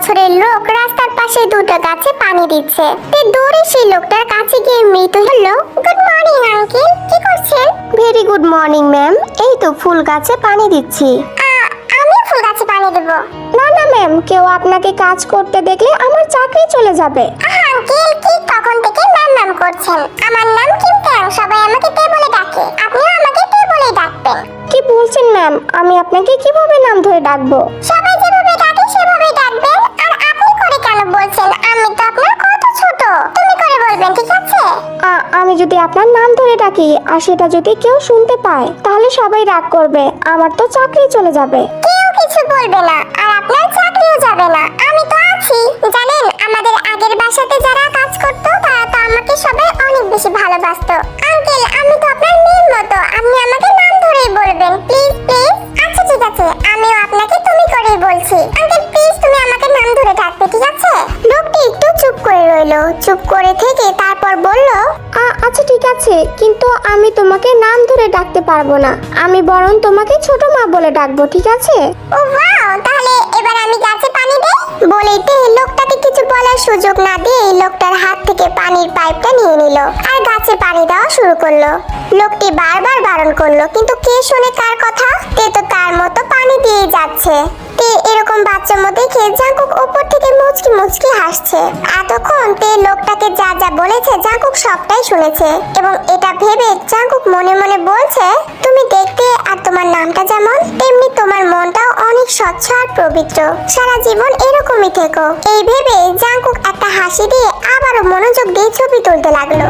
বছরের লোক রাস্তার পাশে দুটো গাছে পানি দিচ্ছে। তে দৌড়ে সেই লোকটার কাছে গিয়ে মৃত হলো। Good morning uncle. কি করছেন? ভেরি গুড মর্নিং ম্যাম এই তো ফুল গাছে পানি দিচ্ছি। আমি ফুল গাছে পানি দেবো। না না ম্যাম কেউ আপনাকে কাজ করতে দেখলে আমার চাকরি চলে যাবে। আঙ্কেল কি তখন থেকে নাম নাম করছেন? আমার নাম কিম ট্যাং সবাই আমাকে তে বলে ডাকে। আপনিও আমাকে তে বলেই ডাকবেন। কি বলছেন ম্যাম আমি আপনাকে কীভাবে নাম ধরে ডাকবো? সবাই যেভাবে তুমি ঠিক আছে আমি যদি আপনার নাম ধরে ডাকি আর সেটা যদি কেউ শুনতে পায় তাহলে সবাই রাগ করবে। আমার তো চাকরি চলে যাবে। কেউ কিছু বলবে না আর আপনার চাকরিও যাবে না। আমি তো আছি। জানেন আমাদের আগের বাসাতে যারা কাজ করতো তারা তো আমাকে সবাই অনেক বেশি ভালোবাসতো। আঙ্কেল আমি তো আপনার মেয়ের মতো। আপনি আমাকে নাম ধরেই বলবেন। Please please. আচ্ছা ঠিক আছে। আমিও আপনাকে তুমি করেই বলছি। আঙ্কেল রইল চুপ করে থেকে তারপর বলল আচ্ছা ঠিক আছে কিন্তু আমি তোমাকে নাম ধরে ডাকতে পারব না। আমি বরং তোমাকে ছোট মা বলে ডাকবো ঠিক আছে? ও ওয়াও তাহলে এবার আমি গাছে পানি দেই? বলেইতে লোকটাকে কিছু বলার সুযোগ না দিয়ে লোকটার হাত থেকে পানির পাইপটা নিয়ে নিল আর গাছে পানি দেওয়া শুরু করল। লোকটি বারবার বারণ করল কিন্তু কে শুনে কার কথা? তে তো তার মতো পানি দিয়ে যাচ্ছে। তে এরকম বাচ্চা মতো দেখে জাঙ্কুক উপর থেকে মুচকি মুচকি হাসছে। এতক্ষণ তে লোকটাকে যা যা বলেছে জাঙ্কুক সবটাই শুনেছে। এবং এটা ভেবে জাঙ্কুক মনে মনে বলছে, তুমি দেখতে আর তোমার নামটা যেমন, তেমনি তোমার মনটাও অনেক স্বচ্ছ আর পবিত্র। সারা জীবন এরকমই থেকো। এই ভেবে জাঙ্কুক একটা হাসি দিয়ে আবারও মনোযোগ দিয়ে ছবি তুলতে লাগল।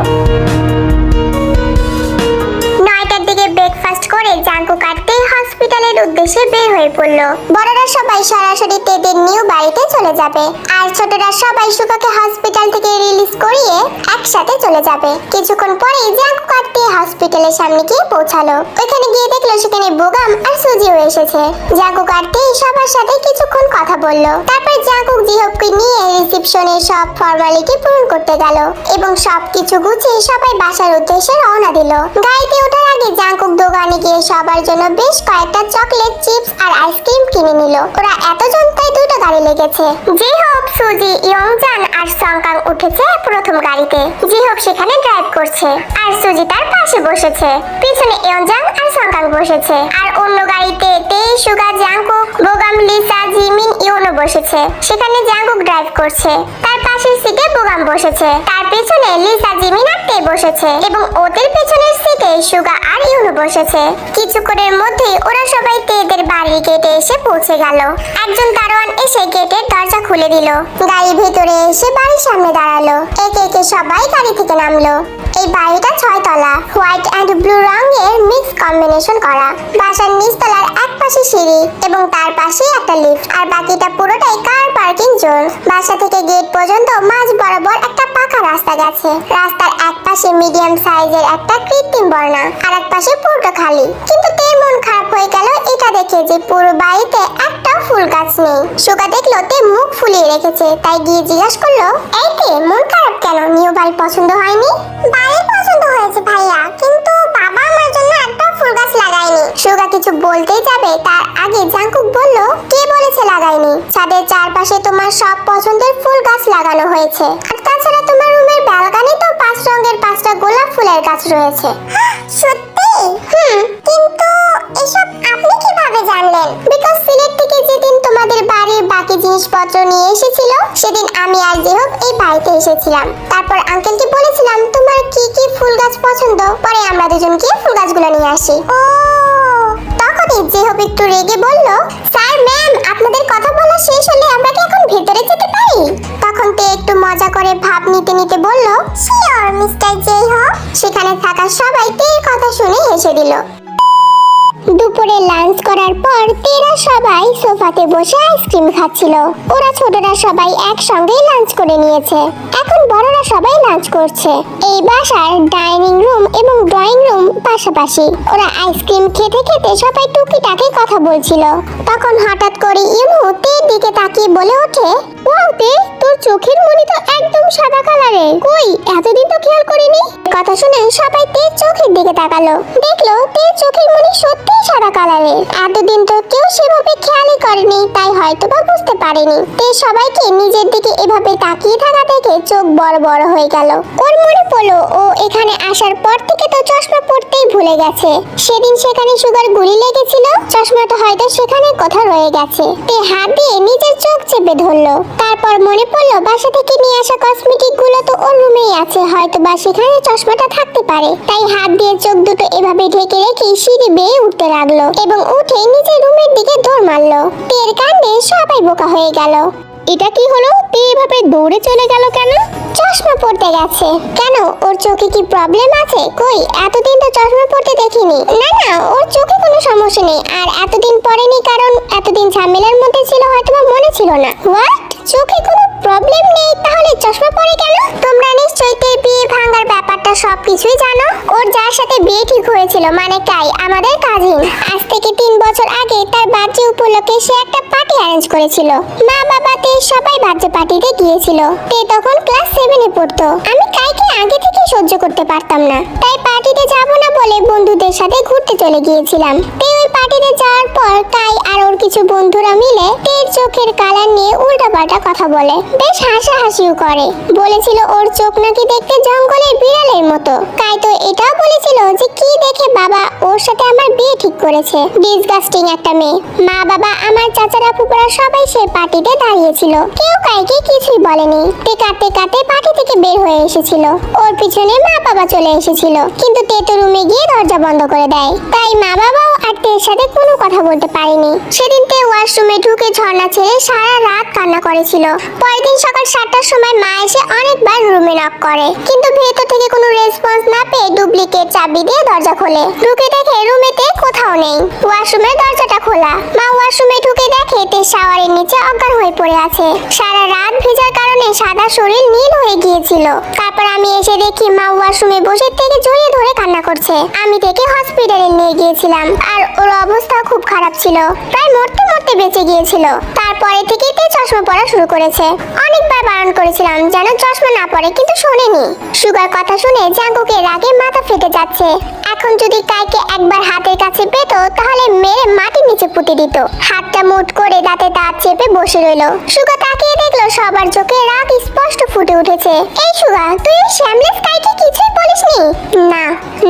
ব্রেকফাস্ট করে জাঙ্কু কাটতে হসপিটালের উদ্দেশ্যে বের হয়ে পড়ল। বড়রা সবাই সরাসরি তেদের নিউ বাড়িতে চলে যাবে। আর ছোটরা সবাই সুকাকে হসপিটাল থেকে রিলিজ করিয়ে একসাথে চলে যাবে। কিছুক্ষণ পরেই জাঙ্কুক আর তে হসপিটালের সামনে গিয়ে পৌঁছালো। ওইখানে গিয়ে দেখল সেখানে বোগাম আর সুজিও এসেছে। জাঙ্কুক আর তে সবার সাথে কিছুক্ষণ কথা বলল। তারপর জাঙ্কুক জিহবকে নিয়ে রিসেপশনের সব ফর্মালিটি পূরণ করতে গেল এবং সবকিছু গুছিয়ে সবাই বাসার উদ্দেশ্যে রওনা দিল। গাড়িতে ওঠার আগে জাঙ্কুক দোকানে গিয়ে সবার জন্য বেশ কয়েকটা চকলেট চিপস আর আইসক্রিম কিনে নিল। ওরা এতজন তাই দুটো গাড়ি লেগেছে। জি হোক, সুজি, ইয়ংজান আর সংকাং উঠেছে প্রথম গাড়িতে। জি হোক সেখানে ড্রাইভ করছে। আর সুজি তার পাশে বসেছে। পিছনে ইয়ংজান আর সংকাং বসেছে। আর অন্য গাড়িতে তে Suga Jungkook Bogum, Lisa, Jimin YONO বসেছে। সেখানে জাঙ্কুক ড্রাইভ করছে। তার পাশের সিটে বোগাম বসেছে। তার পেছনে লিসা, জিমিন আর তে বসেছে। এবং ওদের পেছনের সিটে সুগা আর ইউনো বসেছে। কিছুক্ষণের মধ্যেই ওরা সবাই তেদের বাড়ির গেটে এসে পৌঁছে গেল। একজন দারোয়ান এসে গেটের দরজা খুলে দিল। গাড়ির ভিতরে এসে বাড়ির সামনে দাঁড়াল। একে একে সবাই গাড়ি থেকে নামলো। এই বাড়িটা ছয় তলা হোয়াইট অ্যান্ড ব্লু রঙের মিক্স কম্বিনেশন করা। বাসার নিচতলার এক পাশে সিঁড়ি এবং তার পাশেই একটা লিফট আর বাকিটা পুরোটাই কার পার্কিং জোন বাসা থেকে গেট পর্যন্ত মাঝ বরাবর একটা পাকা রাস্তা গেছে। রাস্তার এক পাশে মিডিয়াম সাইজের একটা কৃত্রিম বর্ণা, আর এক পাশে পুরোটা খালি। কিন্তু তের মন খারাপ হয়ে গেল এটা দেখে যে পুরো বাড়িতে একটা ফুল গাছ নেই। সুগা দেখল তে মুখ ফুলিয়ে রেখেছে, তাই গিয়ে জিজ্ঞাসা করল, এই তে, মন খারাপ কেন? নিউ বাড়ি পছন্দ হয়নি? বাড়ি পছন্দ হয়েছে ভাইয়া, কিন্তু বাবা আমার জন্য একটা ফুল গাছ লাগায়নি। সুগা কিছু বলতেই যাবে, তার আগে জাঙ্কুক বলল, কে বলেছে লাগায়নি? ছাদের চারপাশে তোমার সব পছন্দের ফুল গাছ লাগানো হয়েছে। আর তাছাড়া তোমার রুমের ব্যালকানি তো পাঁচ রঙের পাঁচটা গোলাপ ফুলের গাছ রয়েছে। সত্যি? হুম, কিন্তু এসব আপনি কীভাবে জানলেন? বিকজ সিলেট থেকে যেদিন তোমাদের বাড়ির বাকি জিনিসপত্র নিয়ে এসেছিল? সেদিন আমি আর জেহব এই বাড়িতে এসেছিলাম। তারপর আঙ্কেলকে বলেছিলাম, তোমার কি কি ফুল গাছ পছন্দ? পরে আমরা দুজন গিয়ে ফুল গাছগুলো নিয়ে আসি। ও, তখনই জেহব একটু রেগে বলল, স্যার ম্যাম আপনাদের কথা বলা শেষ হলে আমরা কি এখন ভেতরে যেতে পারি? তখন তে একটু মজা করে ভাব নিতে নিতে বলল শিওর মিস্টার জেহব। সেখানে থাকা সবাই তের কথা শুনে হেসে দিল। দুপুরে লাঞ্চ করার পর তেরা সবাই সোফাতে বসে আইসক্রিম খাচ্ছিল। ওরা ছোটরা সবাই একসঙ্গেই লাঞ্চ করে নিয়েছে। এখন বড়রা সবাই লাঞ্চ করছে। এই বাসার ডাইনিং রুম এবং ড্রয়িং রুম পাশাপাশি ওরা আইসক্রিম খেতে খেতে সবাই টুকিটাকি কথা বলছিল। তখন হঠাৎ করে ইউনু তের দিকে তাকিয়ে বলে ওঠে, ওয়াও তোর চোখের মনি তো একদম সাদা কালারের কই, এতদিন তো খেয়াল করিনি? কথা শুনে সবাই তের চোখের দিকে তাকালো। দেখল তের চোখের মনি সত্যিই সাদা কালারের। এতদিন তো কেউ সেভাবে খেয়ালই করেনি, তাই হয়তো বা বুঝতে পারেনি। তে সবাইকে নিজের দিকে এভাবে তাকিয়ে থাকা দেখে চোখ বড় বড় হয়ে গেল। ওর মনে পড়ল, ও এখানে আসার পর থেকে তো চশমা পড়তেই ভুলে গেছে। সেদিন সেখানে সুগার গুলি লেগেছিল চশমাটা হয়তো সেখানে কোথাও রয়ে গেছে। তে হাত দিয়ে নিজের চোখ চেপে ধরলো। তারপর মনে পড়ল, বাসা থেকে নিয়ে আসা কসমেটিকগুলো তো ওর রুমেই আছে হয়তো বা সেখানে চশমাটা থাকতে পারে। তাই হাত দিয়ে চোখ দুটো এভাবে ঢেকে রেখে সিঁড়ি বেয়ে উঠতে লাগল এবং উঠে নিজের রুমের দিকে দৌড় মারলো। তের কাণ্ডে সবাই বোকা হয়ে গেল। এটা কি হলো? তে এভাবে দৌড়ে চলে গেল কেন? চশমা পড়তে গেছে। কেন? ওর চোখে কি প্রবলেম আছে? কই? এতদিন তো চশমা পড়তে দেখিনি। না না ওর চোখে কোনো সমস্যা নেই। আর এতদিন পড়েনি কারণ এতদিন ঝামেলার মধ্যে ছিল হয়তো মনে ছিল না। হোয়াট চোখে কোনো প্রবলেম নেই? তাহলে চশমা পরে কেন? তোমরা নিশ্চয়ই তে বিয়ে ভাঙার ব্যাপারটা সবকিছুই জানো। ওর যার সাথে বিয়ে ঠিক হয়েছিল মানে কাই আমাদের কাজিন আজ থেকে তিন বছর আগে তার বার্থডে উপলক্ষে সে একটা পার্টি অ্যারেঞ্জ করেছিল। মা বাবা তে সবাই বার্থডে পার্টিতে গিয়েছিল। তে তখন ক্লাস সেভেনে পড়তো। আমি কাইকে আগে থেকে সহ্য করতে পারতাম না। তাই পার্টিতে যাব না বলে বন্ধুদের সাথে ঘুরতে চলে গিয়েছিলাম। তে ওই পার্টিতে যাওয়ার পর কাই আর ওর কিছু বন্ধুরা মিলে তের চোখের কালার নিয়ে উল্টাপাল্টা কথা বলে। বেশ হাসাহাসিও করে। বলেছিল, ওর চোখ নাকি দেখতে জঙ্গলের বিড়ালের মতো। কাই তো এটাও বলেছিল যে, কি দেখে বাবা ওর সাথে আমার বিয়ে ঠিক করেছে? ডিসগাস্টিং একটা মেয়ে। মা, বাবা, আমার চাচারা ফুপুরা সবাই সেই পার্টিতে দাঁড়িয়েছিল। কেউ কাইকে কিছুই বলেনি। তে কাঁদতে পার্টি থেকে বের হয়ে এসেছিল। ওর পিছনে মা বাবা চলে এসেছিল। কিন্তু তেতো রুমে গিয়ে দরজা বন্ধ করে দেয়। তাই মা বাবাও আর তের সাথে কোনো কথা বলতে পারেনি। সেদিন তে ওয়াশরুমে ঢুকে ঝর্ণা ছেড়ে সারা রাত কান্না করেছিল। পরের দিন সকাল সাতটার সময় মা এসে অনেকবার রুমে নক করে। কিন্তু ভেতর থেকে কোনো রেসপন্স না পেয়ে ডুপ্লিকেট চাবি দিয়ে দরজা খোলে। ঢুকে দেখে রুমেতে কোথাও নেই। ওয়াশরুমের দরজাটা খোলা। মা ওয়াশরুমে ঢুকে দেখে তে শাওয়ারের নিচে অজ্ঞান হয়ে পড়ে আছে। সারা রাত ভেজার কারণে সাদা শরীর নীল হয়ে গিয়েছিল। তারপর আমি এসে দেখি মা ওয়াশরুমে বসে থেকে জড়িয়ে ধরে কান্না করছে। আমি থেকে হসপিটালে নিয়ে গিয়েছিলাম। আর ওর অবস্থা খুব খারাপ ছিল। প্রায় মরতে মরতে বেঁচে গিয়েছিল। তারপরে থেকেই তে চশমা পরা শুরু করেছে। অনেকবার বারণ করেছিলাম যেন চশমা না পরে, কিন্তু শোনেনি। সুগার কথা শুনে জাঙ্গুকে রাগে মাথা ফেটে যাচ্ছে। এখন যদি কাইকে একবার হাতের কাছে পেতো, তাহলে মেরে মাটির নিচে পুঁতে দিত। হাতটা মুট করে দাঁতে দাঁত চেপে বসে রইল। সুগা তাকিয়ে দেখল সবার চোখে রাগ স্পষ্ট ফুটে উঠেছে। এই সুগা, তুই ওই শ্যামলেস কাইকে কিছুই বলিসনি? না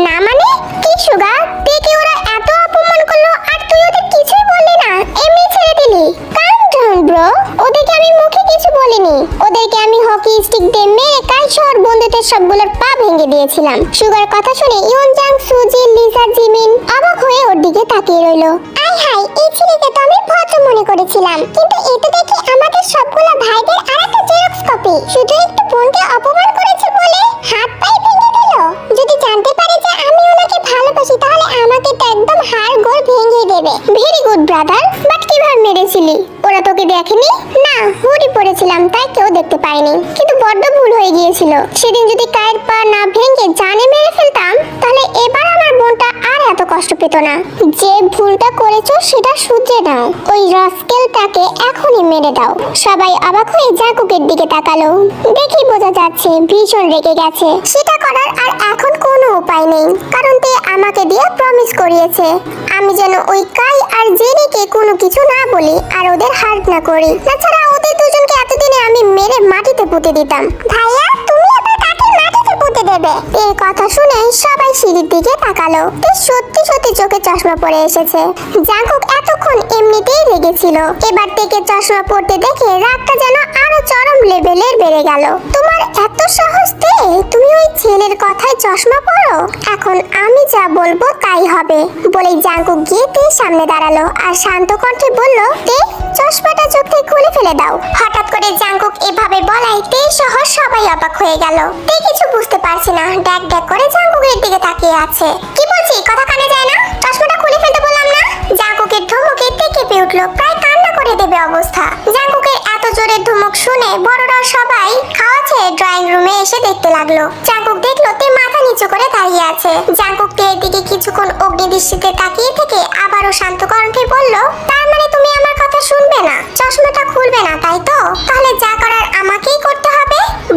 না মানে? কি সুগা? দেখে ওরা এত অপমান করল, আর তুই ওদের কিছুই বললি না। এমনি ছেড়ে দিলি। Calm down, bro. ওদেরকে আমি মুখে কিছু বলিনি। ওদেরকে আমি হকি স্টিক দিয়ে মেরে কাল শহর বন্ধুদের সবগুলোর পা ভেঙে দিয়েছিলাম। সুগার কথা শুনে ইয়ন জাং সুজি লিসা জিমিন অবাক হয়ে ওর দিকে তাকিয়ে রইল। আই হাই এই ছেলেকে তো আমি ভদ্র মনে করেছিলাম। কিন্তু এ তো দেখি আমাদের সবগুলো ভাইদের আরেকটা জেরক্স কপি। শুধু একটু বোনকে অপমান করেছে বলে হাত পায়ে ভেঙে দিল? যদি জানতে পারে যে ভালোবাসি তাহলে আমাকে তো একদম হাড় গোড় ভেঙে দেবে। ভেরি গুড ব্রাদার বাট কীভাবে মেরেছিলি? ওরা তোকে দেখেনি? না, হুড়ি পড়েছিলাম, তাই কেউ দেখতে পায়নি। কিন্তু বড্ড ভুল হয়ে গিয়েছিল। সেদিন যদি কায়ের পা না ভেঙে জানে মেরে ফেলতাম, তাহলে এবার আমার বোনটা এত কষ্ট পেত না। যে ভুলটা করেছ সেটা শুধরে নাও। ওই রাস্কেলটাকে এখনই মেরে দাও। সবাই অবাক হয়ে জাকুকের দিকে তাকালো। দেখি বোঝা যাচ্ছে ভীষণ রেগে গেছে। সেটা করার আর এখন কোনো উপায় নেই। কারণ তে আমাকে দিয়ে প্রমিস করিয়েছে। আমি যেন ওই কাই আর জেরিকে কোনো কিছু না বলি আর ওদের হার্ট না করি। তাছাড়া ওদের দুজনকে এতদিনে আমি মেরে মাটিতে পুঁতে দিতাম। ভাইয়া, তুমি আবার কাকে মাটিতে পুঁতে দেবে। এই কথা শুনে সবাই সিঁড়ির দিকে তাকালো। তে সত্যি সত্যি চোখে চশমা পরে এসেছে। জাঙ্কুক এতক্ষণ এমনিতেই রেগেছিল। এবার থেকে চশমা পড়তে দেখে রাগটা যেন আরও চরম লেভেলের বেড়ে গেল। তোমার এত সাহস তে তুমি ওই ছেলের কথায় চশমা পরো? এখন আমি যা বলব তাই হবে। বলেই জাঙ্কুক গিয়ে তে সামনে দাঁড়াল আর শান্ত কণ্ঠে বলল, তে, চশমাটা চোখ খুলে ফেলে দাও। হঠাৎ করে জাঙ্কুক এভাবে বলায় তে সহ সবাই অবাক হয়ে গেল। তে কিছু বুঝতে পারছে না। ড্যাক ড্যাক করে জাঙ্কুকের দিকে তাকিয়ে আছে। কি বলছি? কথা কানে যায় না? চশমাটা খুলে ফেলতে বললাম না? জাঙ্কুকের ধমকে তে কেঁপে উঠল, প্রায় কান্না করে দেবে অবস্থা। জাঙ্কুকের এত জোরে ধমক শুনে বড়রা সবাই খাওয়া ছেড়ে ড্রয়িং রুমে এসে দেখতে লাগল। জাঙ্কুক দেখল তে মাথা নিচু করে দাঁড়িয়ে আছে। জাঙ্কুক তের দিকে কিছুক্ষণ অগ্নিদৃষ্টিতে তাকিয়ে থেকে আবারও শান্ত কণ্ঠে বলল, তার মানে তুমি আমার কথা শুনবে না? চশমাটা খুলবে না, তাই তো? তাহলে যা করার আমাকেই করতে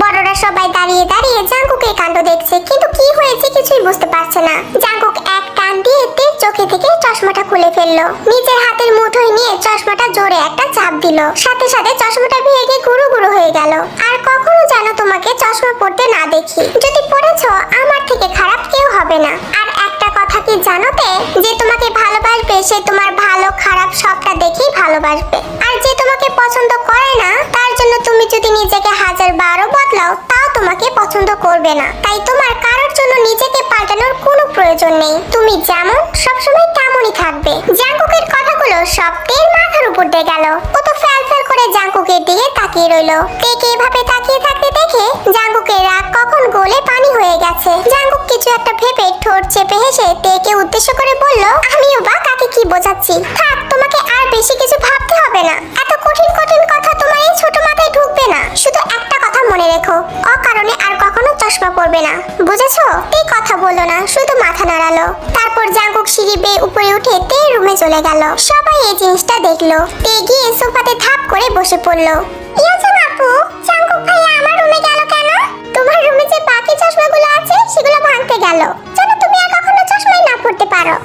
বড়রা সবাই দাঁড়িয়ে দাঁড়িয়ে জাঙ্কুকের কাণ্ড দেখছে, কিন্তু কি হয়েছে কিছুই বুঝতে পারছে না। জাঙ্কুক এক টান দিয়ে তের চোখে থেকে চশমাটা খুলে ফেলল। নিজের হাতের মুঠোয় নিয়ে চশমাটা জোরে একটা চাপ দিল। সাথে সাথে চশমাটা ভেঙে গুরু গুরু হয়ে গেল। আর কখনো যেন তোমাকে চশমা পড়তে না দেখি। যদি পড়েছো আমার থেকে খারাপ কেউ হবে না। আর একটা কথা কি জানোতে যে তোমাকে ভালোবাসবে, সে তোমার ভালো, খারাপ সবটা দেখেই ভালোবাসবে আর যে তোমাকে পছন্দ করে না তার জন্য তুমি যদি নিজেকে হাজার বারো বদলাও, তাও তোমাকে পছন্দ করবে না। তাই তোমার কারোর জন্য নিজেকে পাল্টানোর কোনো প্রয়োজন নেই। তুমি যেমন, সবসময় তেমনই থাকবে। জাঙ্কুকের কথাগুলো সব তের মাথার উপর দিয়ে গেল। ও তো ফ্যাল ফ্যাল করে জাঙ্কুকের দিকে তাকিয়ে রইল। তেকে এভাবে তাকিয়ে থাকতে দেখে জাঙ্কুকের রাগ কখন গোলে পানি হয়ে গেছে। জাঙ্কুক কিছু একটা ভেবে ঠোঁট চেপে হেসে তেকে উদ্দেশ্য করে বলল, আমিও বা কাকে কি বোঝাচ্ছি? থাক তোমাকে আর বেশি কিছু ভাবতে হবে না। এত কঠিন কঠিন কথা তোমার এই ছোট মাথায় ঢুকবে না। শুধু একটা কথা মনে রেখো, অকারণে আর কখনো চশমা পরবে না। বুঝেছ? এই কথা বলল না, শুধু মাথা নাড়ালো। তারপর জাঙ্কুক সিঁড়ি বেয়ে উপরে উঠে তে রুমে চলে গেল। সবাই এই জিনিসটা দেখল। তে গিয়ে সোফাতে থাপ করে বসে পড়ল। ইয়াজান আপু জাঙ্কুক ভাইয়া আমার রুমে গেল কেন? তোমার রুমে যে বাকি চশমাগুলো আছে, সেগুলো ভাঙতে গেল। যেন তুমি আর কখনো চশমাই না পড়তে পারো।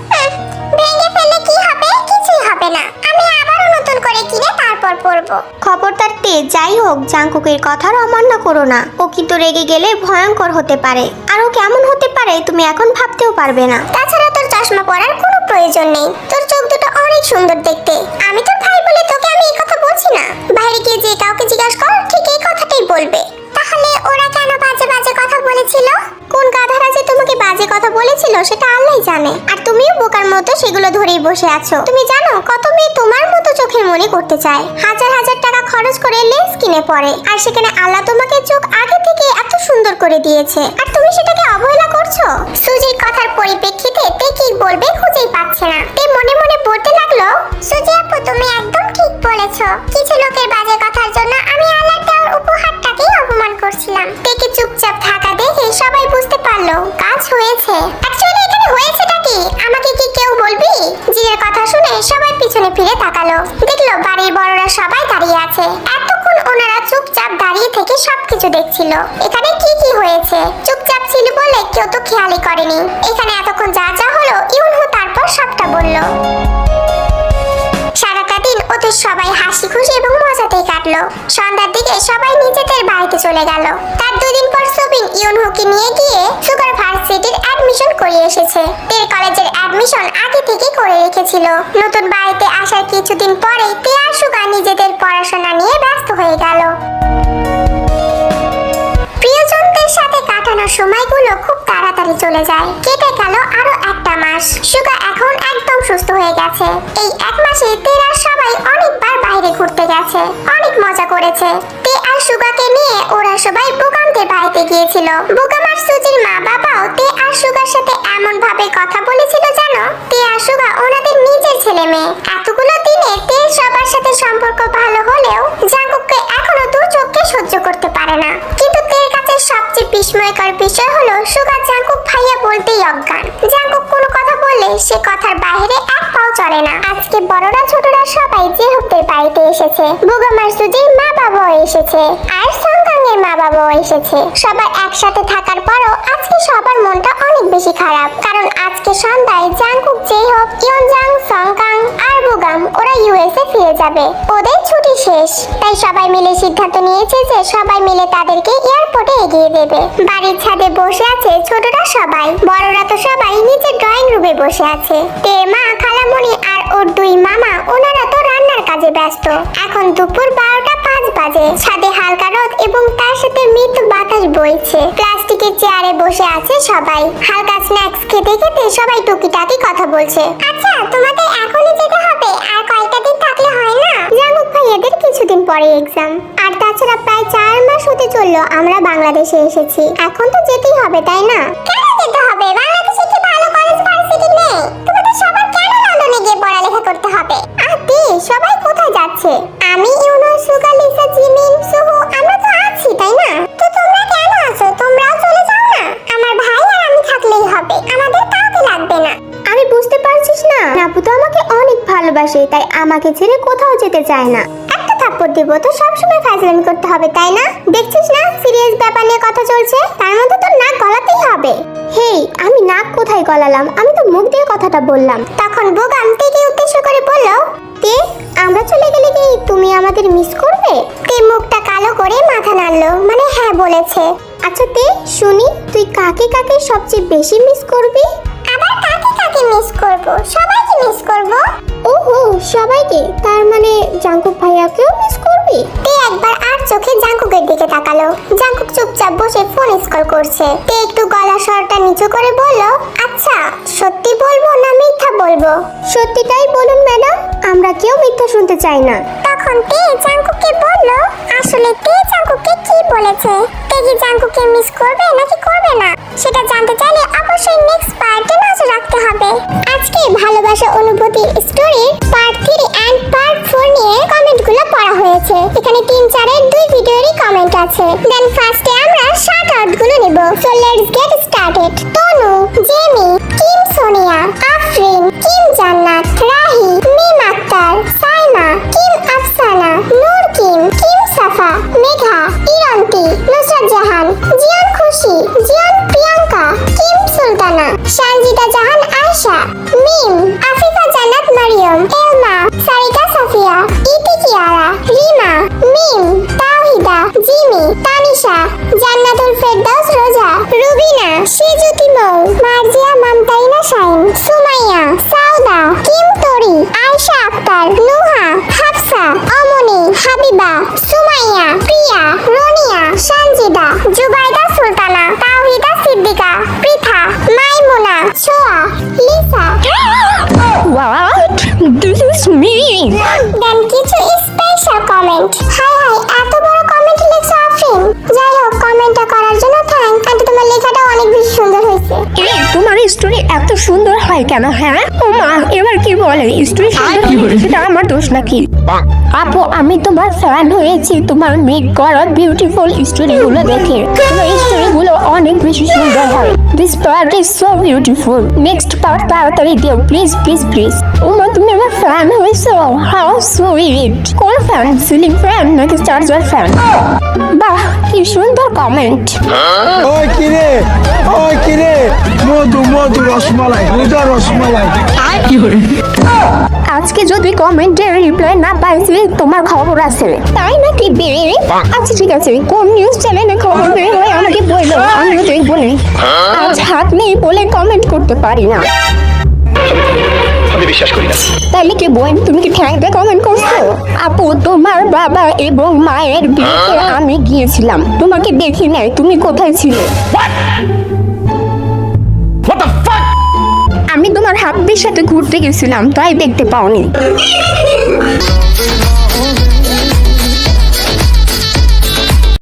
খবরদার যাই হোক জাঙ্কুকের কথার অমান্য করো না। ও কিন্তু রেগে গেলে ভয়ঙ্কর হতে পারে। আর ও কেমন হতে পারে, তুমি এখন ভাবতেও পারবে না। তাছাড়া তোর চশমা পরার কোনো প্রয়োজন নেই। তোর চোখ দুটো অনেক সুন্দর দেখতে। আমি তোর ভাই বলে তোকে আমি এই কথা বলছি না। বাইরে গিয়ে যে কাউকে জিজ্ঞাসা কর, ঠিক এই কথাটাই বলবে। তাহলে ওরা কেন বাজে বাজে কথা বলেছিল? কোন গাধারা যে তোমাকে বাজে কথা বলেছিল সেটা আল্লাহই জানে। আর তুমিও বোকার মতো সেগুলো ধরেই বসে আছো। তুমি জানো, কত মেয়ে তোমার মতো চোখের মনে করতে চায়। হাজার হাজার টাকা খরচ করে লেন্স কিনে পড়ে। আর সেখানে আল্লাহ তোমাকে চোখ আগে থেকে এত সুন্দর করে দিয়েছে। আর তুমি সেটাকে অবহেলা করছ? সুজির কথার পরিপ্রেক্ষিতে তে কি বলবে খুঁজেই পাচ্ছে না। তে মনে মনে বলতে লাগল, সুজি আপু, তুমি একদম ঠিক বলেছ। কিছু লোকের বাজে কথার জন্য আমি আল্লাহর দেওয়ার উপহারটাকেই অপমান করছিলাম। তেকে চুপচাপ থাকা দেখে সবাই বুঝতে পারল, কাজ হয়েছে? অ্যাকচুয়ালি এখানে হয়েছেটা কি? আমাকে কি কেউ বলবি? জিনের কথা শুনে সবাই পিছনে ফিরে তাকালো। দেখল বাড়ির বড়রা সবাই দাঁড়িয়ে আছে। এতক্ষণ ওনারা চুপচাপ দাঁড়িয়ে থেকে সবকিছু দেখছিল। এখানে কি কি হয়েছে? চুপচাপ ছিল বলে কেউ তো খেয়ালই করেনি। এখানে এতক্ষণ যা যা হলো, ইউনহু তারপর সবটা বলল। সারাটা দিন ওদের সবাই হাসি খুশি এবং মজাতেই কাটলো। সন্ধ্যার দিকে সবাই নিজেদের বাড়িতে চলে গেল। তার দুদিন পর সুবিন ইউনহুকে নিয়ে গিয়ে সুগার ভার্সিটির অ্যাডমিশন করিয়ে এসেছে। তের কলেজের অ্যাডমিশন আগে থেকে করে রেখেছিল। নতুন বাড়িতে আসার কিছুদিন পরেই তে সুগা নিজেদের পড়াশোনা নিয়ে ব্যস্ত হয়ে গেল। প্রিয়জনদের সাথে কাটানোর সময়গুলো খুব তাড়াতাড়ি চলে যায়। কেটে গেল আরও একটা মাস। সুগা এখন একদম সুস্থ হয়ে গেছে। এই এক মাসে তেরা গেছে। অনেক মজা করেছে। তে আর সুগাকে নিয়ে ওরা সবাই বুকামদের বাড়িতে গিয়েছিল। বুকাম আর সুজির মা বাবাও তে আর সুগার সাথে এমন ভাবে কথা বলেছিল জানো তে আর সুগা ওনাদের নিজের ছেলে মেয়ে। এতগুলো দিনে তে সবার সাথে সম্পর্ক ভালো হলেও জাঙ্কুককে এখনও দু চোখকে সহ্য করতে পারে না। কিন্তু তের কাছে সবচেয়ে বিস্ময়কর বিষয় হলো সুগা জাঙ্কুক ভাইয়া বলতেই অজ্ঞান। জাঙ্কুক কোনো কথা বললে সে এক চলে না। আজকে বড়রা ছোটরা সবাই জেহুকদের বাড়িতে এসেছে বুগামার সুজির মা বাবাও এসেছে, আর সংকাং এর মা বাবাও এসেছে। সবাই একসাথে থাকার পরও আজকে সবার মনটা অনেক বেশি খারাপ। কারণ আজকে সন্ধ্যায় জাঙ্কুক জেহক ইয়নজাং সংকাং আর বুগাম, ওরা ইউএসএ ফিরে যাবে। ওদের ছুটি শেষ। তাই সবাই মিলে সিদ্ধান্ত নিয়েছে যে সবাই মিলে তাদেরকে এয়ারপোর্টে এগিয়ে দেবে। বাড়ির ছাদে বসে আছে ছোটরা সবাই। বড়রা তো সবাই নিচে ড্রয়িং রুমে বসে আছে। তে মা, খালামণি ওর দুই মামা, ওনারা তো রান্নার কাজে ব্যস্ত। এখন দুপুর বারোটা পাঁচ বাজে। ছাদে হালকা রোদ এবং তার সাথে মৃদু বাতাস বইছে। প্লাস্টিকের চেয়ারে বসে আছে সবাই। হালকা স্ন্যাক্স খেতে খেতে সবাই টুকিটাকি কথা বলছে। আচ্ছা তোমাদের এখনই যেতে হবে, আর কয়েকটা দিন থাকলে হয় না? জাঙ্গুক ভাইয়াদের কিছুদিন পরে এক্সাম আর তাছাড়া প্রায় চার মাস হতে চলল আমরা বাংলাদেশে এসেছি। এখন তো যেতেই হবে, তাই না? কেন যেতে হবে? বাংলাদেশে কি ভালো কলেজ ভার্সিটি নেই? সবাই কোথায় যাচ্ছে? আমি ইউনো সুগা লিসা জিমিন সুহু আমরা তো আছি তাই না? তো তোমরা কেন আছো? তোমরাও চলে যাও না? আমার ভাই আর আমি থাকলেই হবে। আমাদের কাউকে লাগবে না। আমি বুঝতে পারছিস না। আপু তো আমাকে অনেক ভালোবাসে তাই আমাকে ছেড়ে কোথাও যেতে চায় না। একটা থাপ্পড় দিব তো সবসময় ফাজলামি করতে হবে তাই না? দেখছিস না সিরিয়াস ব্যাপার নিয়ে কথা চলছে? তার মধ্যে তোর নাক গলাতেই হবে। হেই আমি নাক কোথায় গলালাম? আমি তো মুখ দিয়ে কথাটা বললাম। তখন বোগাম থেকে উদ্দেশ্য করে বলল? তে আমরা চলে গেলে কি তুমি আমাদের মিস করবে? তে মুখটা কালো করে মাথা নাড়লো? মানে হ্যাঁ বলেছে। আচ্ছা তে, শুনি, তুই কাকে কাকে সবচেয়ে বেশি মিস করবি? আবার কাকে কাকে মিস করব? সবাইকে মিস করব? ওহো সবাইকে। তার মানে জাঙ্কুক ভাইয়াকেও মিস করবি? তে একবার চোখে জাঙ্কুকের দিকে তাকালো। জাঙ্কুক চুপচাপ বসে ফোন স্কল করছে। তে একটু গলা স্বরটা নিচু করে বলল আচ্ছা সত্যি বলব না মিথ্যা বলব? সত্যিটাই বলুন, ম্যাডাম। আমরা কেউ মিথ্যা শুনতে চাই না। তখন তে জাঙ্কুককে বলল, আসলে তে জাঙ্কুককে কি বলেছে? তে কি জাঙ্কুককে মিস করবে নাকি করবে না? সেটা জানতে চাইলে অবশ্যই নেক্সট পার্টে নজর রাখতে হবে। আজকে ভালোবাসা অনুভূতি স্টোরির part three and part four নিয়ে কমেন্টগুলো পড়া হয়েছে। এখানে তিন চারের দুই ভিডিওরই কমেন্ট আছে। দেন ফার্স্টে আমরা শার্ট আউটগুলো নিব। So let's get started Tanu, Jemi, Kim, Sonia, Afrin, Kim Jannat, Rahi, Mim Akter Kim Safa Megha, Ironti, Nusrat Jahan, Zian Khushi, Zian Priyanka, Kim Sultana Sanjita Jahan Ayesha, Mim, Afifa Jannat Mariam, Elma Sarika Safia, Iti Kiara, Rima, Mim, Tawhida, Jimi, Tanisha, Jannatul Ferdous Roza, Rubina Shijuti Mou, Marzia Mamtaina Shine, Sumaiya Sauda Kim Tori, Ayesha Akter, Nuha Sumaiya Priya রোনিয়া Sanjida Zubaida Sultana Tawhida Siddika Pritha Maimuna Chhoya Lisa What? This is me! সুন্দর হয় কেন হ্যাঁ? ও মা এবার কি বলে? Story সুন্দর সেটা আমার দোষ নাকি? আপু আমি তোমার ফ্যান হয়েছি তোমার মেক করা বিউটিফুল স্টোরি গুলো দেখে। তোমার স্টোরি গুলো অনেক বেশি সুন্দর হয়। This part is so beautiful next part তাড়াতাড়ি দিও প্লিজ প্লিজ প্লিজ ও মা তুমি আমার ফ্যান হয়েছো। হাউ সুইট কোন ফ্যান সিলিং ফ্যান নাকি চার্জার ফ্যান বাহ কি সুন্দর কমেন্ট ওই কিরে ওই কিরে মধু মধু রসমালাই দুধা রসমালাই। আজকে যদি কমেন্টে রিপ্লাই না পাইছি তোমার খবর আছে। তাই নাকি বে আচ্ছা ঠিক আছে কোন নিউজ চ্যানেলে খবর বের হয় আমাকে বলল আমিও দেখব না আজ হাত নেই বলে কমেন্ট করতে পারি না। আমি বিশ্বাস করি না। তাহলে কি বোন তুমি কি ঠ্যাংতে কমেন্ট করছ? আপু তোমার বাবা এবং মায়ের বিয়েতে আমি গিয়েছিলাম। তোমাকে দেখি নাই তুমি কোথায় ছিলে? আমি তোমার হাব্বির সাথে ঘুরতে গেছিলাম তাই দেখতে পাওনি।